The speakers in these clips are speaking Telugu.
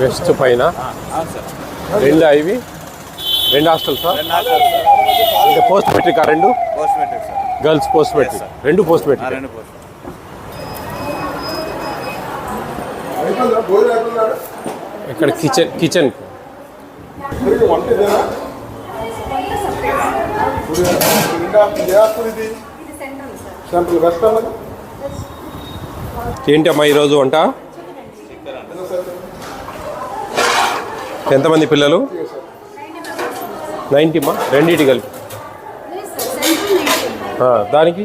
వెస్ట్ పైన. రెండు ఇవి? రెండు హాస్టల్ సార్ రెండు హాస్టల్ సార్. అంటే పోస్ట్ మెట్రిక్ రెండు? Post matric sir. Girls post matric. రెండు పోస్ట్ మెట్రిక్. ఇక్కడ కిచెన్ కిచెన్. సెంట్రల్ వెస్ట్ అన్నది ఏంటి అమ్మా ఈరోజు వంట? ఎంతమంది పిల్లలు? నైంటీ అమ్మా రెండింటి కలిపి. దానికి?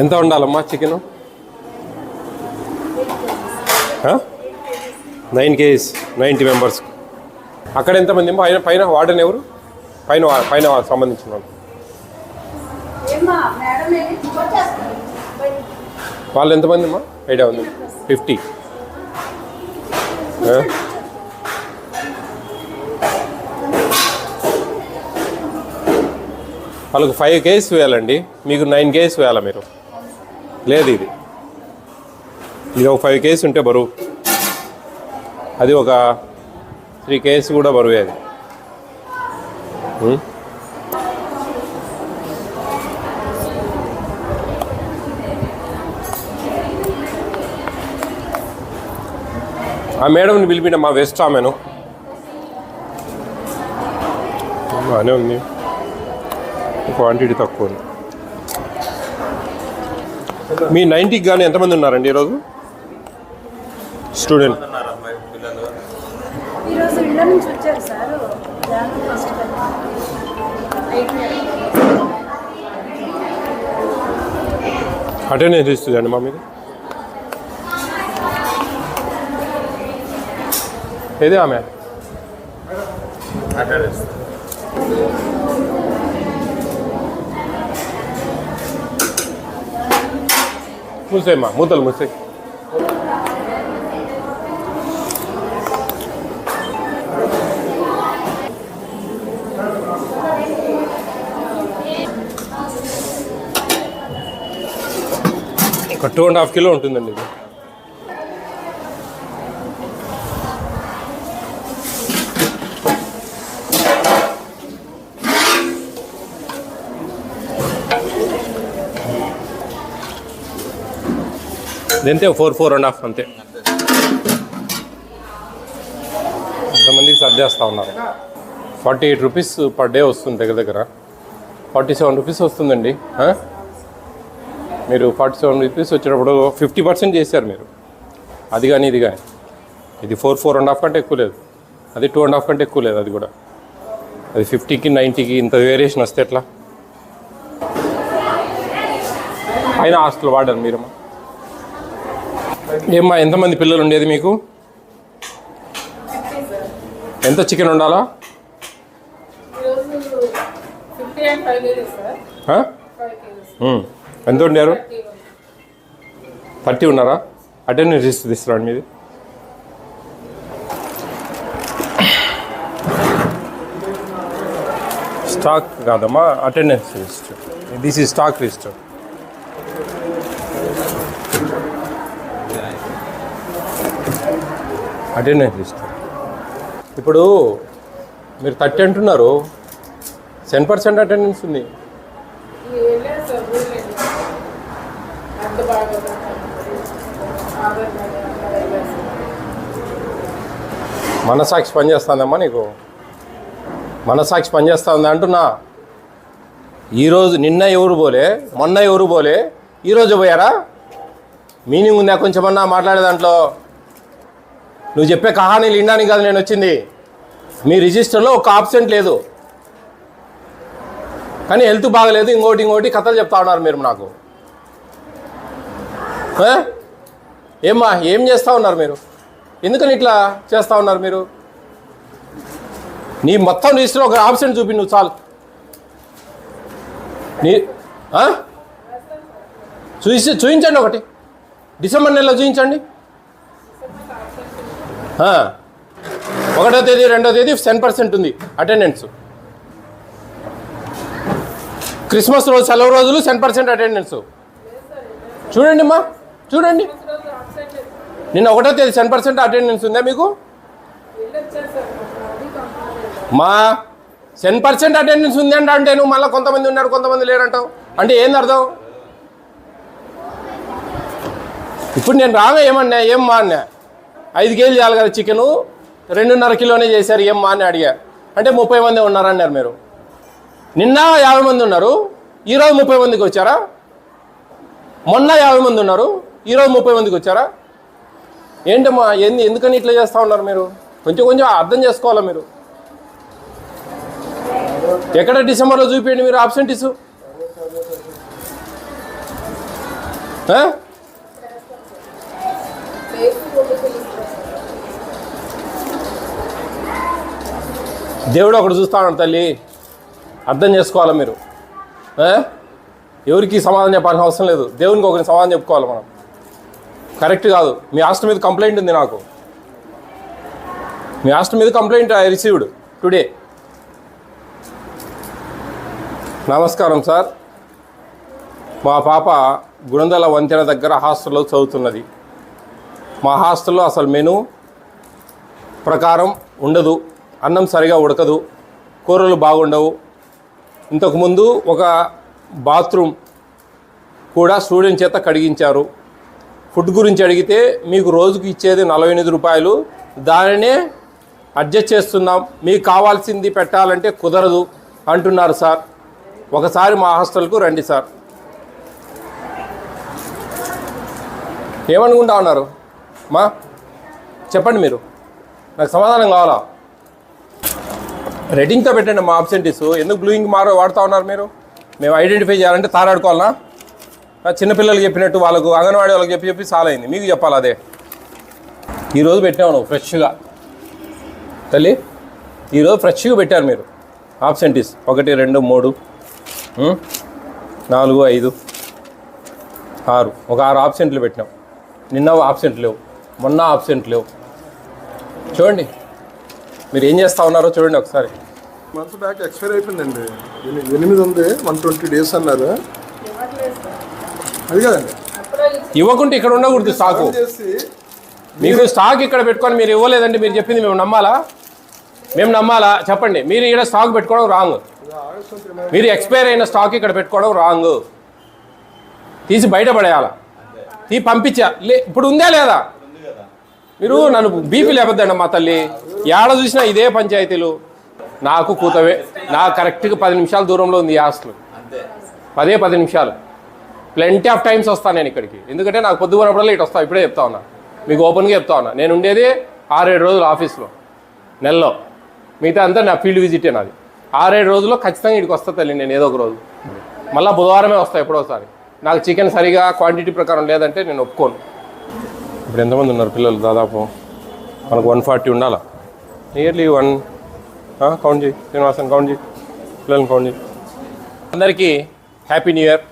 ఎంత ఉండాలమ్మా chicken? Nine KGs ninety members అక్కడ ఎంతమంది అమ్మా? పైన వార్డెన్ ఎవరు? పైన పైన సంబంధించిన వాళ్ళు ఏమ్మా మేడం ఏంటి వచ్చేస్తుంది వాళ్ళు ఎంతమంది అమ్మా? ఐడియా ఉంది. ఫిఫ్టీ. వాళ్ళకి ఫైవ్ కేజీస్ వేయాలండి. మీకు నైన్ కేజీస్ వేయాలా మీరు? లేదు ఇది. ఇది ఒక ఫైవ్ కేజీస్ ఉంటే బరువు. అది ఒక త్రీ కేజీస్ కూడా బరువే అది. ఆ మేడంని పిలిపిన మా వెస్ట్ ఆమెను. బాగానే ఉంది. క్వాంటిటీ తక్కువ ఉంది. మీ నైంటీకి కానీ ఎంతమంది ఉన్నారండి ఈరోజు? స్టూడెంట్. అటెండెన్స్ ఇస్తుందండి మా మీద? ఏదే ఆమె అటెండెన్స్ మూసేమ్మా మూతలు మూసే ఒక టూ అండ్ హాఫ్ కిలో ఉంటుందండి ఇది ఇదంతే ఫోర్ ఫోర్ అండ్ హాఫ్ అంతే. ఇంతమందికి సర్దేస్తూ ఉన్నారు. Forty eight rupees per day వస్తుంది దగ్గర దగ్గర. ఫార్టీ సెవెన్ రూపీస్ వస్తుందండి. మీరు ఫార్టీ సెవెన్ రూపీస్ వచ్చేటప్పుడు ఫిఫ్టీ పర్సెంట్ చేశారు మీరు. అది కానీ ఇది కానీ. ఇది ఫోర్ ఫోర్ అండ్ హాఫ్ కంటే ఎక్కువ లేదు. అది టూ అండ్ హాఫ్ కంటే ఎక్కువ లేదు అది కూడా. అది ఫిఫ్టీకి నైంటీకి ఇంత వేరియేషన్ వస్తే ఎట్లా? అయినా హాస్టల్ వాడారు మీరమ్మా. ఏమ్మా ఎంతమంది పిల్లలు ఉండేది మీకు? ఎంత చికెన్ ఉండాలా. ఎంత ఉండారు థర్టీ ఉన్నారా? అటెండెన్స్ రిజిస్టర్ తీసుకురండి మీది. స్టాక్ కాదమ్మా అటెండెన్స్ రిజిస్టర్. దిస్ ఈ స్టాక్ రిజిస్టర్ అటెండెన్స్ ఇస్తారు. ఇప్పుడు మీరు థర్టీ అంటున్నారు. టెన్ పర్సెంట్ అటెండెన్స్ ఉంది. మనసాక్షి పనిచేస్తుందమ్మా నీకు. మనసాక్షి పనిచేస్తుంది అంటున్నా. ఈరోజు నిన్న ఎవరు పోలే మొన్న ఎవరు పోలే ఈరోజు పోయారా? మీనింగ్ ఉందా కొంచెమన్నా మాట్లాడే దాంట్లో? నువ్వు చెప్పే కహానీలు వినడానికి కాదు నేను వచ్చింది. మీ రిజిస్టర్లో ఒక ఆబ్సెంట్ లేదు. కానీ హెల్త్ బాగలేదు ఇంకోటి ఇంకోటి కథలు చెప్తా ఉన్నారు మీరు నాకు. ఏమ్మా ఏం చేస్తూ ఉన్నారు మీరు? ఎందుకని ఇట్లా చేస్తూ ఉన్నారు మీరు? నీ మొత్తం లిస్టులో ఒక ఆబ్సెంట్ చూపి నువ్వు చాలు. నీ చూసి చూపించండి ఒకటి. డిసెంబర్ నెలలో చూపించండి ఒకటో తేదీ రెండో తేదీ టెన్ పర్సెంట్ ఉంది అటెండెన్స్. క్రిస్మస్ రోజు సెలవు రోజులు టెన్ పర్సెంట్ అటెండెన్స్. చూడండి అమ్మా చూడండి. నిన్న ఒకటో తేదీ టెన్ పర్సెంట్ అటెండెన్స్ ఉందా మీకు? మా టెన్ పర్సెంట్ అటెండెన్స్ ఉంది అంటే అంటే నువ్వు మళ్ళీ కొంతమంది ఉన్నారు కొంతమంది లేరంటావు. అంటే ఏంది అర్థం? ఇప్పుడు నేను రాగా ఏమన్నా ఏం మా అన్నా? ఐదు కేజీలు చేయాలి కదా చికెను. రెండున్నర కిలోనే చేశారు ఏమ్మా అని అడిగా. అంటే ముప్పై మంది ఉన్నారన్నారు మీరు. నిన్న యాభై మంది ఉన్నారు ఈరోజు ముప్పై మందికి వచ్చారా? మొన్న యాభై మంది ఉన్నారు ఈరోజు ముప్పై మందికి వచ్చారా? ఏంటమ్మా ఏంది ఎందుకని ఇట్లా చేస్తూ ఉన్నారు మీరు? కొంచెం కొంచెం అర్థం చేసుకోవాలా మీరు? ఎక్కడ డిసెంబర్లో చూపించండి మీరు ఆబ్సెంటీస్ దేవుడు ఒకడు చూస్తాడు తల్లి. అర్థం చేసుకోవాలి మీరు? ఎవరికి సమాధానం చెప్పాల్సిన అవసరం లేదు. దేవునికి ఒకరిని సమాధానం చెప్పుకోవాలి మనం. కరెక్ట్ కాదు. మీ హాస్టల్ మీద కంప్లైంట్ ఉంది నాకు. మీ హాస్టల్ మీద కంప్లైంట్ ఐ రిసీవ్డ్ టుడే. నమస్కారం సార్. మా పాప గుణదల వంతెన దగ్గర హాస్టల్లో చదువుతున్నది. మా హాస్టల్లో అసలు మెను ప్రకారం ఉండదు. అన్నం సరిగా ఉడకదు కూరలు బాగుండవు. ఇంతకుముందు ఒక బాత్రూమ్ కూడా స్టూడెంట్ చేత కడిగించారు. ఫుడ్ గురించి అడిగితే మీకు రోజుకి ఇచ్చేది నలభై ఎనిమిది రూపాయలు. దానినే అడ్జస్ట్ చేస్తున్నాం. మీకు కావాల్సింది పెట్టాలంటే కుదరదు అంటున్నారు సార్. ఒకసారి మా హాస్టల్కు రండి సార్. ఏమనుకుంటా ఉన్నారు? మా? చెప్పండి మీరు. నాకు సమాధానం కావాలా? రెడ్డింగ్తో పెట్టండి మా ఆబ్సెంటీస్ ఎందుకు బ్లూయింగ్ మారో వాడుతూ ఉన్నారు మీరు? మేము ఐడెంటిఫై చేయాలంటే తారాడుకోవాలనా చిన్నపిల్లలు చెప్పినట్టు వాళ్ళకు అంగన్వాడీ వాళ్ళకి చెప్పి చెప్పి సాలైంది. మీకు చెప్పాలి అదే? ఈరోజు పెట్టావు నువ్వు ఫ్రెష్గా. తల్లి ఈరోజు ఫ్రెష్గా పెట్టారు మీరు. ఆబ్సెంటీస్ ఒకటి రెండు మూడు నాలుగు ఐదు ఆరు. ఒక ఆరు ఆబ్సెంట్లు పెట్టినాం. నిన్న ఆబ్సెంట్ లేవు. మొన్న ఆబ్సెంట్ లేవు. చూడండి. మీరు ఏం చేస్తా ఉన్నారో చూడండి ఒకసారి. మంత్స్ బ్యాక్ ఎక్స్పైర్ అయిపోయిందండి. ఎని- ఎనిమిది ఉంది వన్ ట్వంటీ డేస్ అన్నారు. అది కదండి. ఇవ్వకుంటే ఇక్కడ ఉండకూడదు స్టాకు మీకు స్టాక్ ఇక్కడ పెట్టుకొని మీరు ఇవ్వలేదంటే మీరు చెప్పింది మేము నమ్మాలా? మేము నమ్మాలా? చెప్పండి. మీరు ఇక్కడ స్టాక్ పెట్టుకోవడం రాంగ్ మంత్ మీరు ఎక్స్పైర్ అయిన స్టాక్ ఇక్కడ పెట్టుకోవడం రాంగ్ తీసి బయట పడేయాల తీ పంపించా. లే ఇప్పుడు ఉందా లేదా? మీరు నన్ను బీపీ లేపద్దండి మా తల్లి. ఏడ చూసినా ఇదే పంచాయతీలు. నాకు కూతవే. నా కరెక్ట్గా పది నిమిషాల దూరంలో ఉంది హాస్టల్. పదే పది నిమిషాలు. ప్లెంటీ ఆఫ్ టైమ్స్ వస్తాను నేను ఇక్కడికి. ఎందుకంటే నాకు పొద్దు ఇటు వస్తాను ఇప్పుడే చెప్తా ఉన్నా. మీకు ఓపెన్గా చెప్తా ఉన్నా. నేను ఉండేది ఆరేడు రోజులు ఆఫీస్లో. నెలలో. మిగతా అంతా నా ఫీల్డ్ విజిటే నాది. ఆరేడు రోజుల్లో ఖచ్చితంగా ఇక్కడికి వస్తా తల్లి నేను ఏదో ఒక రోజు. మళ్ళీ బుధవారమే వస్తాను ఎప్పుడోసారి. నాకు చికెన్ సరిగా క్వాంటిటీ ప్రకారం లేదంటే నేను ఒప్పుకోను. ఇప్పుడు ఎంతమంది ఉన్నారు పిల్లలు దాదాపు? మనకు వన్ ఫార్టీ ఉండాలా? నియర్లీ వన్ కౌంట్ చేయి. శ్రీనివాసన్ కౌంట్ చేయి. పిల్లల్ని కౌంట్ చేయి. అందరికీ happy new year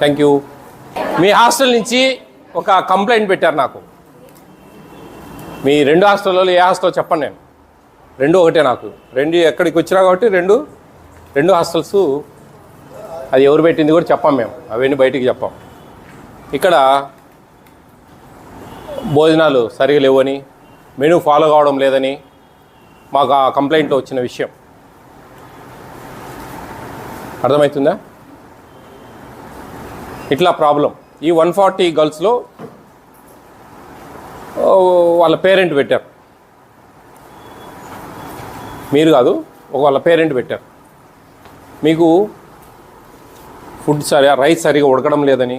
thank you me hostel నుంచి ఒక కంప్లైంట్ పెట్టారు నాకు. మీ రెండు హాస్టల్లో ఏ హాస్టల్ చెప్పండి నేను. రెండు ఒకటే నాకు. రెండు ఎక్కడికి వచ్చినా కాబట్టి రెండు రెండు హాస్టల్స్ అది ఎవరు పెట్టింది కూడా చెప్పాం మేము. అవన్నీ బయటికి చెప్పాం. ఇక్కడ భోజనాలు సరిగా లేవని మెనూ ఫాలో కావడం లేదని మాకు ఆ కంప్లైంట్లో వచ్చిన విషయం. అర్థమవుతుందా? ఇట్లా ప్రాబ్లం. ఈ వన్ ఫార్టీ గర్ల్స్లో వాళ్ళ పేరెంట్ పెట్టారు. మీరు కాదు ఒక వాళ్ళ పేరెంట్ పెట్టారు. మీకు ఫుడ్ సరి రైస్ సరిగా ఉడకడం లేదని.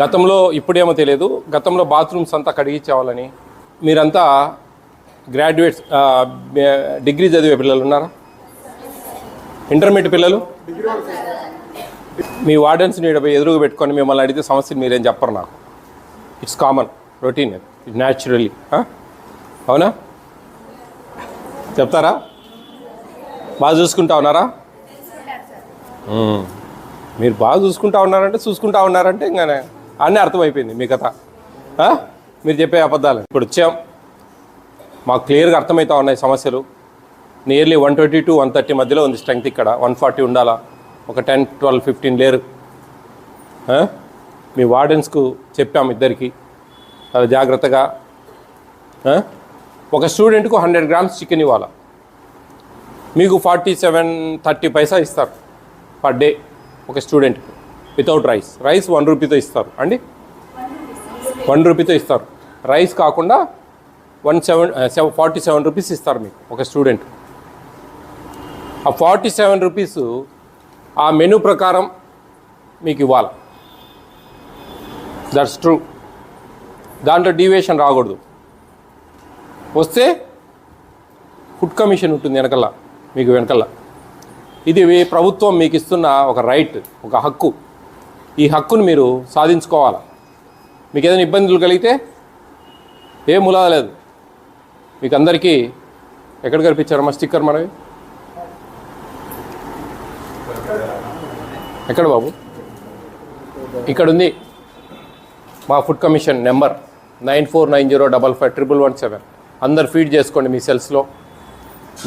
గతంలో ఇప్పుడేమో తెలియదు. గతంలో బాత్రూమ్స్ అంతా కడిగించేవాళ్ళని మీరంతా గ్రాడ్యుయేట్స్ డిగ్రీ చదివే పిల్లలు ఉన్నారా? ఇంటర్మీడియట్ పిల్లలు? మీ వార్డెన్స్ని ఈడ ఎదురుగా పెట్టుకొని మిమ్మల్ని అడిగితే సమస్యలు మీరేం చెప్పరు నాకు. It's common routine it naturally అవునా? చెప్తారా? బాగా చూసుకుంటా ఉన్నారా? మీరు బాగా చూసుకుంటా ఉన్నారంటే చూసుకుంటా ఉన్నారంటే ఇంకా అన్నీ అర్థమైపోయింది మీ కథ. మీరు చెప్పే అబద్ధాలు. ఇప్పుడు వచ్చాం. మాకు క్లియర్గా అర్థమవుతా ఉన్నాయి సమస్యలు. Nearly one twenty to one thirty మధ్యలో ఉంది స్ట్రెంగ్త్ ఇక్కడ. వన్ ఫార్టీ ఉండాలా? ఒక టెన్ ట్వెల్వ్ ఫిఫ్టీన్ లేరు. మీ వార్డెన్స్కు చెప్పాము ఇద్దరికి. చాలా జాగ్రత్తగా. ఒక స్టూడెంట్కు హండ్రెడ్ గ్రామ్స్ చికెన్ ఇవ్వాలా? మీకు ఫార్టీ సెవెన్ థర్టీ పైసా ఇస్తారు. పర్ డే ఒక స్టూడెంట్కి వితౌట్ రైస్ రైస్ వన్ రూపీతో ఇస్తారు. అండి? వన్ రూపీతో ఇస్తారు. రైస్ కాకుండా one seven seven forty seven rupees ఇస్తారు మీకు ఒక స్టూడెంట్ ఆ ఫార్టీ సెవెన్ రూపీస్ ఆ మెనూ ప్రకారం మీకు ఇవ్వాలి. దట్స్ ట్రూ దాంట్లో డీవియేషన్ రాకూడదు. వస్తే ఫుడ్ కమిషన్ ఉంటుంది వెనకల్లా మీకు వెనకల్లా ఇది ప్రభుత్వం మీకు ఇస్తున్న ఒక రైట్ ఒక హక్కు. ఈ హక్కును మీరు సాధించుకోవాలి? మీకు ఏదైనా ఇబ్బందులు కలిగితే ఏ ములాద లేదు. మీకు అందరికీ ఎక్కడ కనిపించారమ్మా స్టిక్కర్ మనవి? ఎక్కడ బాబు? ఇక్కడ ఉంది మా food commission number nine four nine zero double five triple one seven. అందరు ఫీడ్ చేసుకోండి మీ సెల్స్లో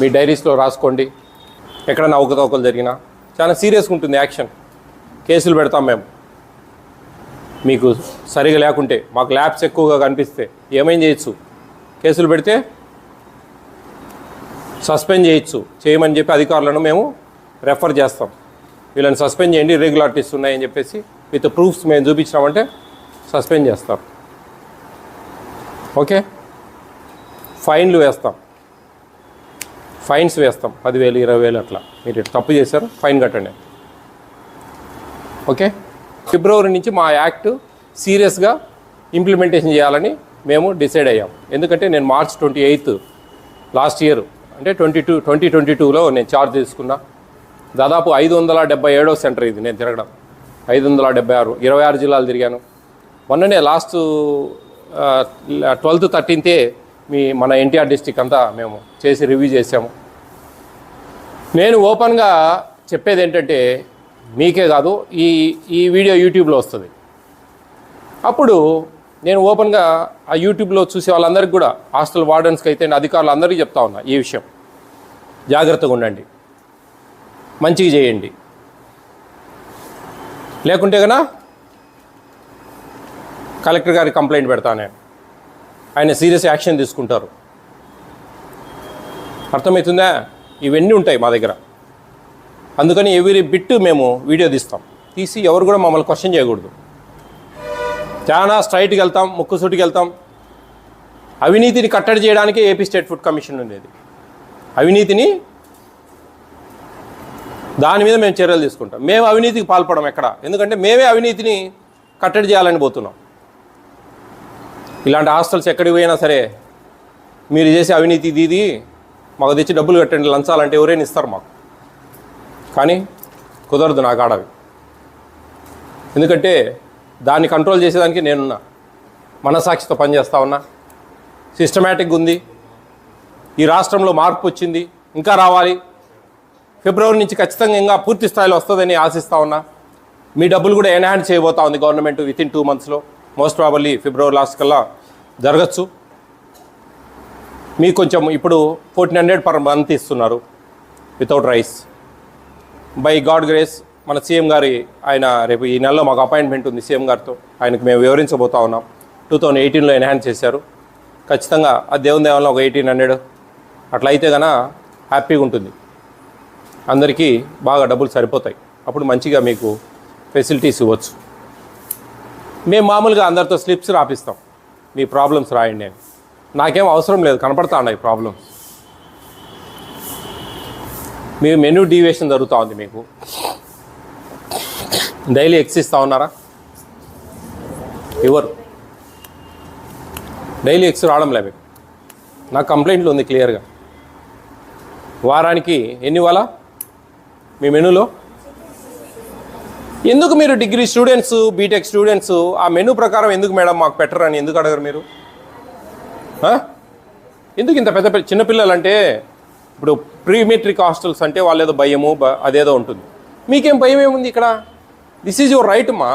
మీ డైరీస్లో రాసుకోండి. ఎక్కడైనా అవకతవకలు జరిగినా చాలా సీరియస్గా ఉంటుంది యాక్షన్. కేసులు పెడతాం మేము. మీకు సరిగా లేకుంటే మాకు ల్యాబ్స్ ఎక్కువగా కనిపిస్తే ఏమేం చేయొచ్చు? కేసులు పెడితే సస్పెండ్ చేయొచ్చు. చేయమని చెప్పి అధికారులను మేము రెఫర్ చేస్తాం. వీళ్ళని సస్పెండ్ చేయండి ఇర్రెగ్యులారిటీస్ ఉన్నాయని చెప్పేసి విత్ ప్రూఫ్స్ మేము చూపించినామంటే సస్పెండ్ చేస్తాం. ఓకే? ఫైన్లు వేస్తాం. ఫైన్స్ వేస్తాం. పదివేలు ఇరవై వేలు అట్లా. మీరు తప్పు చేశారు ఫైన్ కట్టండి. ఓకే? ఫిబ్రవరి నుంచి మా యాక్ట్ సీరియస్గా ఇంప్లిమెంటేషన్ చేయాలని మేము డిసైడ్ అయ్యాం. ఎందుకంటే నేను March twenty eighth last year అంటే ట్వంటీ టూ ట్వంటీ ట్వంటీ టూలో నేను ఛార్జ్ తీసుకున్నా. దాదాపు ఐదు వందల డెబ్బై ఏడో సెంటర్ ఇది నేను తిరగడం. ఐదు వందల డెబ్బై ఆరు ఇరవై ఆరు జిల్లాలు తిరిగాను. మొన్ననే లాస్ట్ ట్వెల్త్ థర్టీన్తే మీ మన ఎన్టీఆర్ డిస్టిక్ అంతా మేము చేసి రివ్యూ చేసాము నేను ఓపెన్గా చెప్పేది ఏంటంటే మీకే కాదు ఈ ఈ వీడియో యూట్యూబ్లో వస్తుంది. అప్పుడు నేను ఓపెన్గా ఆ యూట్యూబ్లో చూసే వాళ్ళందరికీ కూడా హాస్టల్ వార్డెన్స్కి అయితే అధికారులు అందరికీ చెప్తా ఉన్నా ఈ విషయం. జాగ్రత్తగా ఉండండి. మంచిగా చేయండి. లేకుంటే కన్నా కలెక్టర్ గారికి కంప్లైంట్ పెడతా నేను. ఆయన సీరియస్ యాక్షన్ తీసుకుంటారు. అర్థమవుతుందా? ఇవన్నీ ఉంటాయి మా దగ్గర. అందుకని ఎవరి బిట్ మేము వీడియో తీస్తాం. తీసి ఎవరు కూడా మమ్మల్ని క్వశ్చన్ చేయకూడదు. చాలా స్ట్రైట్కి వెళ్తాం ముక్కుసూటికి వెళ్తాం. అవినీతిని కట్టడి చేయడానికి ఏపీ స్టేట్ ఫుడ్ కమిషన్ ఉండేది. అవినీతిని దాని మీద మేము చర్యలు తీసుకుంటాం. మేము అవినీతికి పాల్పడం ఎక్కడ? ఎందుకంటే మేమే అవినీతిని కట్టడి చేయాలని పోతున్నాం. ఇలాంటి హాస్టల్స్ ఎక్కడికి పోయినా సరే మీరు చేసే అవినీతి దీది మాకు తెచ్చి డబ్బులు కట్టండి లంచాలంటే ఎవరైనా ఇస్తారు మాకు. కానీ కుదరదు నాకు ఆడవి. ఎందుకంటే దాన్ని కంట్రోల్ చేసేదానికి నేనున్నా. మనసాక్షితో పనిచేస్తా ఉన్నా. సిస్టమేటిక్గా ఉంది. ఈ రాష్ట్రంలో మార్పు వచ్చింది. ఇంకా రావాలి. ఫిబ్రవరి నుంచి ఖచ్చితంగా ఇంకా పూర్తి స్థాయిలో వస్తుందని ఆశిస్తా ఉన్నా. మీ డబ్బులు కూడా ఎన్హాన్స్ చేయబోతా ఉంది గవర్నమెంట్ విత్ ఇన్ టూ మంత్స్లో మోస్ట్ ప్రాబర్లీ ఫిబ్రవరి లాస్ట్ కల్లా జరగచ్చు. మీకు కొంచెం ఇప్పుడు ఫోర్టీన్ హండ్రెడ్ పర్ మంత్ ఇస్తున్నారు without rice. By God grace మన సీఎం గారి ఆయన రేపు ఈ నెలలో మాకు అపాయింట్మెంట్ ఉంది సీఎం గారితో. ఆయనకు మేము వివరించబోతా ఉన్నాం. టూ థౌజండ్ ఎయిటీన్లో ఎన్హాన్స్ చేశారు. ఖచ్చితంగా ఆ దేవుని దేవంలో ఒక ఎయిటీన్ హండ్రెడ్ అట్లా అయితే కన హ్యాపీగా ఉంటుంది. అందరికీ బాగా డబ్బులు సరిపోతాయి. అప్పుడు మంచిగా మీకు ఫెసిలిటీస్ ఇవ్వచ్చు. మేము మామూలుగా అందరితో స్లిప్స్ రాపిస్తాం. మీ ప్రాబ్లమ్స్ రాయండి అని. నాకేం అవసరం లేదు కనపడతా ఉన్నాయి ప్రాబ్లమ్స్ మీ మెనూ డీవియేషన్ జరుగుతూ ఉంది మీకు. డైలీ ఎక్స్ ఇస్తా ఉన్నారా? ఎవరు? డైలీ ఎక్స్ రావడంలే మీకు. నాకు కంప్లైంట్లు ఉంది క్లియర్గా వారానికి ఎన్ని వాళ్ళ మీ మెనూలో ఎందుకు మీరు డిగ్రీ స్టూడెంట్స్ బీటెక్ స్టూడెంట్స్? ఆ మెనూ ప్రకారం ఎందుకు మేడం మాకు పెట్టరు అని ఎందుకు అడగరు మీరు? ఎందుకు ఇంత పెద్ద పెద్ద చిన్నపిల్లలు అంటే ఇప్పుడు ప్రీ మెట్రిక్ హాస్టల్స్ అంటే వాళ్ళేదో ఏదో భయము అదేదో ఉంటుంది. మీకేం భయం ఏముంది ఇక్కడ? దిస్ ఈజ్ యువర్ రైట్ మా.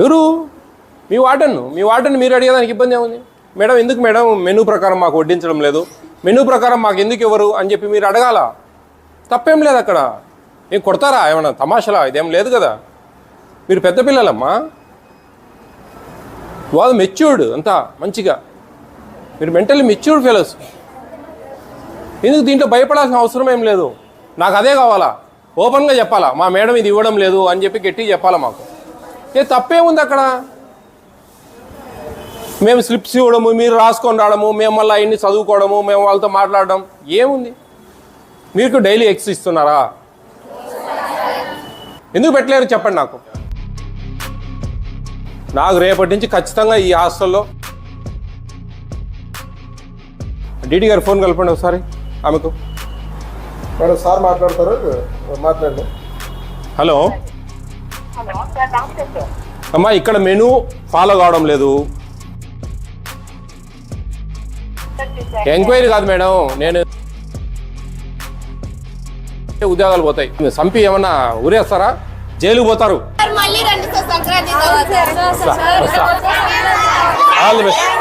ఎవరు? మీ వార్డన్ను? మీ వార్డన్ మీరు అడిగేదానికి ఇబ్బంది ఏముంది? మేడం ఎందుకు మేడం మెనూ ప్రకారం మాకు వడ్డించడం లేదు? మెనూ ప్రకారం మాకు ఎందుకు ఇవ్వరు అని చెప్పి మీరు అడగాల? తప్పేం లేదు అక్కడ. ఏం కొడతారా? ఏమన్నా తమాషలా? ఇదేం లేదు కదా. మీరు పెద్ద పిల్లలమ్మా. వాళ్ళు మెచ్యూర్డ్ అంతా మంచిగా. మీరు మెంటల్లీ మెచ్యూర్డ్ ఫెలోస్ ఎందుకు దీంట్లో భయపడాల్సిన అవసరం ఏం లేదు? నాకు అదే కావాలా? ఓపెన్గా చెప్పాలా? మా మేడం ఇది ఇవ్వడం లేదు అని చెప్పి గట్టిగా చెప్పాలా మాకు? ఏ తప్పేముంది అక్కడ? మేము స్లిప్స్ ఇవ్వడము మీరు రాసుకొని రావడము మేము మళ్ళీ అవన్నీ చదువుకోవడము మేము వాళ్ళతో మాట్లాడడం ఏముంది? మీకు డైలీ ఎక్స్ ఇస్తున్నారా? ఎందుకు పెట్టలేరు చెప్పండి నాకు? నాకు రేపటి నుంచి ఖచ్చితంగా ఈ హాస్టల్లో డీడీ గారు ఫోన్ కలపండి ఒకసారి ఆమెకు. మేడం సార్ మాట్లాడతారు మాట్లాడండి. హలో. అమ్మా ఇక్కడ మెనూ ఫాలో కావడం లేదు. ఎంక్వైరీ కాదు మేడం నేను ఉద్యోగాలు పోతాయి. సంపి ఏమన్నా ఊరేస్తారా? జైలుకు పోతారు. All the best.